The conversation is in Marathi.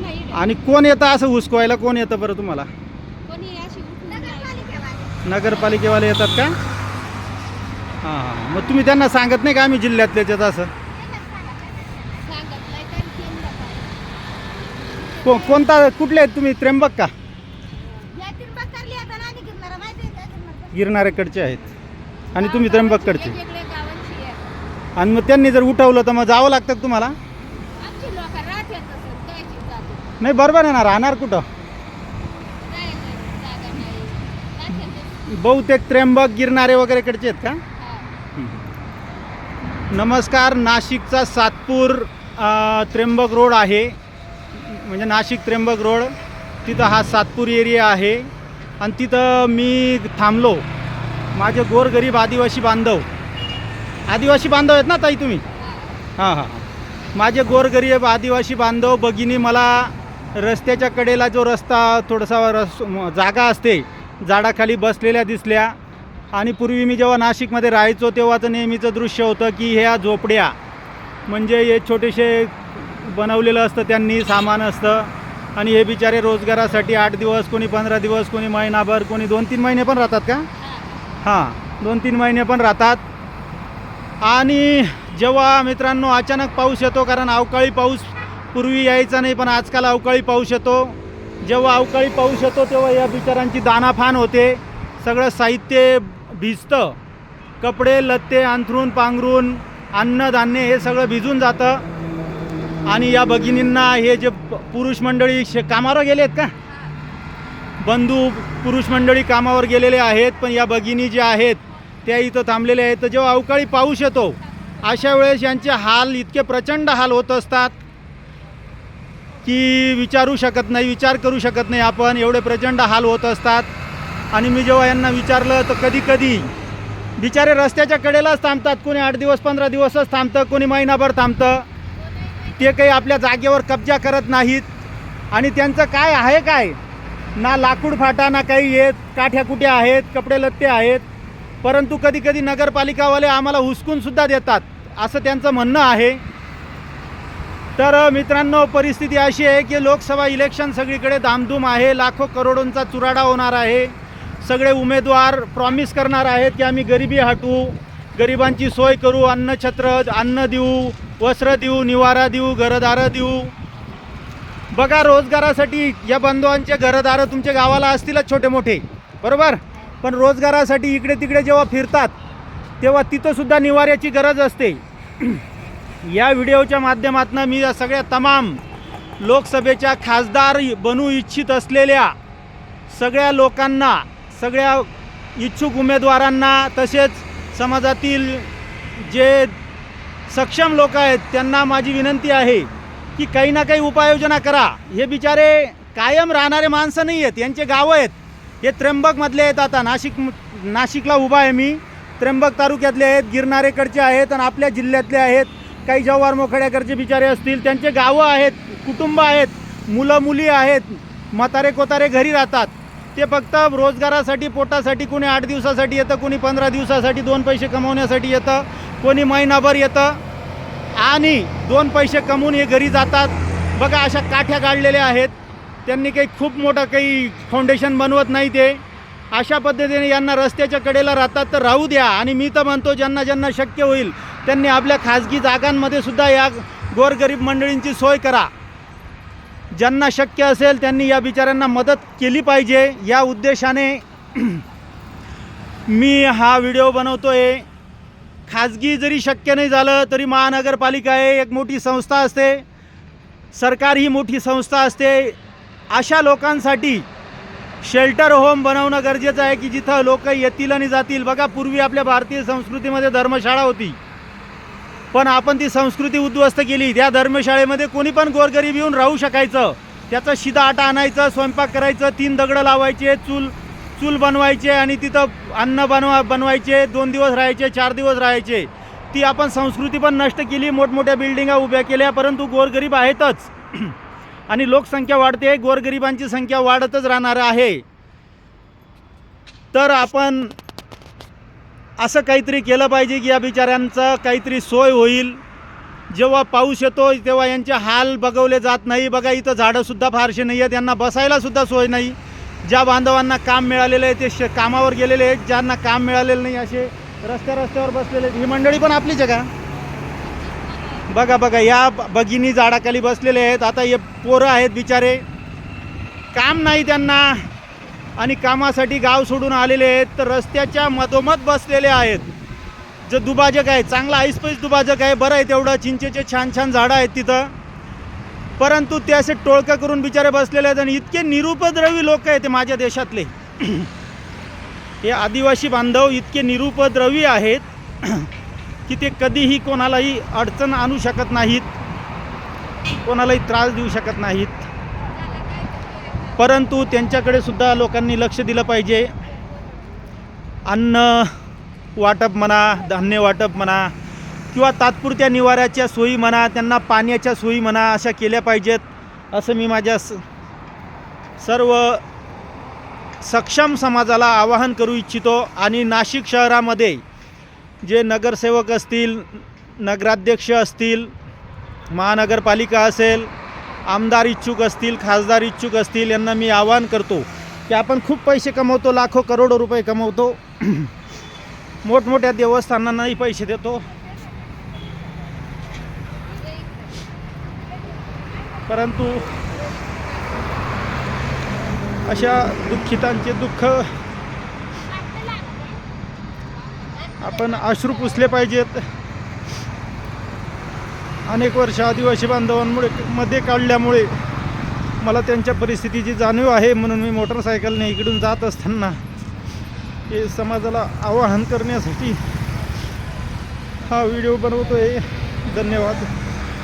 नाही. आणि कोण येतं असं हुसकवायला? कोण येतं बरं तुम्हाला? कोणी अशी उठून नाही. नगरपालिकेवाले. येतात का? हां हां मग तुम्ही त्यांना सांगत नाही का आम्ही जिल्ह्यातलेच येत असं? सांगितलंय तर. को कोणता कुठले आहेत तुम्ही? त्र्यंबक का? या तीन बकरली आता आणि गिरणारा माहिती आहे का? गिरणारा? गिरणारेकडचे आहेत. आणि तुम्ही त्र्यंबककडचे. वेगवेगळ्या गावांची आहे. आणि मग त्यांनी जर उठवलं तर मग जावं लागतं का तुम्हाला? नाही बरोबर आहे ना राहणार कुठं? बहुतेक त्र्यंबक गिरणारे वगैरेकडचे आहेत का? नमस्कार नाशिकचा सातपूर त्र्यंबक रोड आहे. म्हणजे नाशिक त्र्यंबक रोड तिथं हा सातपूर एरिया आहे. आणि तिथं मी थांबलो. माझे गोरगरीब आदिवासी बांधव. आदिवासी बांधव आहेत ना ताई तुम्ही? हां हां माझे गोरगरीब आदिवासी बांधव भगिनी मला रस्त्याच्या कडेला जो रस्ता थोडासा रस जागा असते झाडाखाली बसलेल्या दिसल्या. आणि पूर्वी मी जेव्हा नाशिकमध्ये राहायचो तेव्हाचं नेहमीचं दृश्य होतं की ह्या झोपड्या म्हणजे हे छोटेसे बनवलेलं असतं त्यांनी सामान असतं. आणि हे बिचारे रोजगारासाठी आठ दिवस कोणी पंधरा दिवस कोणी महिनाभर कोणी दोन तीन महिने पण राहतात का? हां दोन तीन महिने पण राहतात. आणि जेव्हा मित्रांनो अचानक पाऊस येतो कारण अवकाळी पाऊस पूर्वी यायचा नाही पण आजकाल अवकाळी पाऊस येतो. जेव्हा अवकाळी पाऊस येतो तेव्हा या बिचारांची दानाफान होते. सगळं साहित्य भिजतं. कपडे लत्ते अंथरून पांघरून अन्नधान्य हे सगळं भिजून जातं. आणि या भगिनींना हे जे पुरुष मंडळी शे कामावर गेले आहेत का? बंधू पुरुष मंडळी कामावर गेलेले आहेत पण या भगिनी ज्या आहेत त्या इथं थांबलेल्या आहेत. तर जेव्हा अवकाळी पाऊस येतो अशा वेळेस यांचे हाल इतके प्रचंड हाल होत असतात. की विचारू शकत नाही विचार करू शकत नाही. आपण एवढे प्रचंड हाल होत असतात. आणि मी जेव्हा यांना विचारलं तर कधी कधी बिचारे रस्त्याच्या कडेलाच थांबतात. कोणी आठ दिवस पंधरा दिवसच थांबतं कोणी महिनाभर थांबतं. ते काही आपल्या जागेवर कब्जा करत नाहीत. आणि त्यांचं काय आहे काय? ना लाकूड फाटा ना काही येत. काठ्या कुठ्या आहेत कपडे लत्ते आहेत. परंतु कधी कधी नगरपालिकावाले आम्हाला हुसकून सुद्धा देतात. असं त्यांचं म्हणणं आहे. तर मित्रांनो परिस्थिती अशी आहे की लोकसभा इलेक्शन सगळीकडे धामधूम आहे. लाखो करोडोंचा चुराडा होणार आहे. सगळे उमेदवार प्रॉमिस करणार आहेत की आम्ही गरिबी हटवू गरिबांची सोय करू अन्नछत्र अन्न देऊ वस्त्र देऊ निवारा देऊ घरदारं देऊ. बघा रोजगारासाठी या बंधवांचे घरदारं तुमच्या गावाला असतीलच छोटे मोठे बरोबर? पण रोजगारासाठी इकडे तिकडे जेव्हा फिरतात तेव्हा तिथंसुद्धा निवाऱ्याची गरज असते. या व्हिडिओच्या माध्यमातून मी या सगळ्या तमाम लोकसभेच्या खासदार बनू इच्छित असलेल्या सगळ्या लोकांना सगळ्या इच्छुक उमेदवारांना तसेच समाजातील जे सक्षम लोक आहेत त्यांना माझी विनंती आहे की काही ना काही उपाययोजना करा. हे बिचारे कायम राहणारे माणसं नाही आहेत. यांचे गावं आहेत. हे त्र्यंबकमधले आहेत आता. नाशिक नाशिकला उभा आहे मी. त्र्यंबक तालुक्यातले आहेत गिरणारेकडचे आहेत आणि आपल्या जिल्ह्यातले आहेत. काही जव्हार मोखड्याकरचे बिचारे असतील त्यांचे गावं आहेत कुटुंब आहेत मुलं मुली आहेत म्हातारे कोतारे घरी राहतात. ते फक्त रोजगारासाठी पोटासाठी कोणी आठ दिवसासाठी येतं कोणी पंधरा दिवसासाठी दोन पैसे कमवण्यासाठी येतं कोणी महिनाभर येतं. आणि दोन पैसे कमवून हे घरी जातात. बघा अशा काठ्या काढलेल्या आहेत. त्यांनी काही खूप मोठं काही फाउंडेशन बनवत नाही ते. अशा पद्धतीने यांना रस्त्याच्या कडेला राहतात तर राहू द्या. आणि मी तर म्हणतो ज्यांना ज्यांना शक्य होईल त्यांनी आपल्या खाजगी जागांमध्ये सुद्धा या गोरगरीब मंडळींची सोय करा. ज्यांना शक्य असेल त्यांनी या बिचाऱ्यांना मदत केली पाहिजे. या उद्देशाने मी हा व्हिडिओ बनवतो आहे खाजगी जरी शक्य नाही झालं तरी महानगरपालिका आहे एक मोठी संस्था असते. सरकार ही मोठी संस्था असते. अशा लोकांसाठी शेल्टर होम बनवणं गरजेचं आहे की जिथं लोक येतील आणि जातील. बघा पूर्वी आपल्या भारतीय संस्कृतीमध्ये धर्मशाळा होती. पण आपण ती संस्कृती उद्ध्वस्त केली. त्या धर्मशाळेमध्ये कोणी पण गोरगरीब येऊन राहू शकायचं. त्याचं शिदा आटा आणायचं स्वयंपाक करायचं तीन दगडं लावायचे चूल चूल बनवायचे आणि तिथं अन्न बनवा बनवायचे दोन दिवस राहायचे चार दिवस राहायचे. ती आपण संस्कृती पण नष्ट केली मोठमोठ्या बिल्डिंगा उभ्या केल्या परंतु गोरगरीब आहेतच. आणि लोकसंख्या वाढते गोरगरिबांची संख्या वाढतच राहणार आहे. तर आपण असं काहीतरी केलं पाहिजे की या बिचाऱ्यांचं काहीतरी सोय होईल. जेव्हा पाऊस येतो तेव्हा यांचे हाल बघवले जात नाही. बघा इथं झाडंसुद्धा फारसे नाही आहेत. यांना बसायलासुद्धा सोय नाही. ज्या बांधवांना काम मिळालेलं आहे ते श कामावर गेलेले आहेत. ज्यांना काम मिळालेलं नाही असे रस्त्या रस्त्यावर बसलेले आहेत. ही मंडळी पण आपलीच आहे का? बघा बघा या भगिनी झाडाखाली बसलेले आहेत. आता हे पोरं आहेत बिचारे. काम नाही त्यांना. आणि कामासाठी गाव सोडून आलेले आहेत तर रस्त्याच्या मधोमध बसलेले आहेत. जे दुभाजक आहे चांगला ऐसपैस दुभाजक आहे बरं आहे तेवढं. चिंचेचे छान छान झाडं आहेत तिथं. परंतु ते असे टोळकं करून बिचारे बसलेले आहेत आणि इतके निरुपद्रवी लोक आहेत ते माझ्या देशातले. हे आदिवासी बांधव इतके निरुपद्रवी आहेत. की ते कधीही कोणालाही अडचण आणू शकत नाहीत. कोणालाही त्रास देऊ शकत नाहीत. परंतु त्यांच्याकडे सुद्धा लोकांनी लक्ष दिलं पाहिजे. अन्न वाटप म्हणा धान्य वाटप म्हणा किंवा तात्पुरत्या निवाऱ्याच्या सोयी म्हणा त्यांना पाण्याच्या सोयी म्हणा अशा केल्या पाहिजेत असं मी माझ्या स सर्व सक्षम समाजाला आवाहन करू इच्छितो. आणि नाशिक शहरामध्ये जे नगरसेवक असतील नगराध्यक्ष असतील महानगरपालिका असेल आमदार इच्छुक असतील खासदार इच्छुक असतील यांना मी आवाहन करतो की आपण खूप पैसे कमवतो लाखो करोडो रुपये कमवतो. मोठमोठ्या देवस्थानांनाही पैसे देतो. परंतु अशा दुःखितांचे दुःख आपण अश्रू पुसले पाहिजेत. अनेक वर्ष आदिवासी बांधवांमुळे मध्ये काढल्यामुळे मला त्यांच्या परिस्थितीची जाणीव आहे म्हणून मी मोटरसायकलने इकडून जात असताना हे समाजाला आवाहन करण्यासाठी हा व्हिडिओ बनवतो आहे धन्यवाद.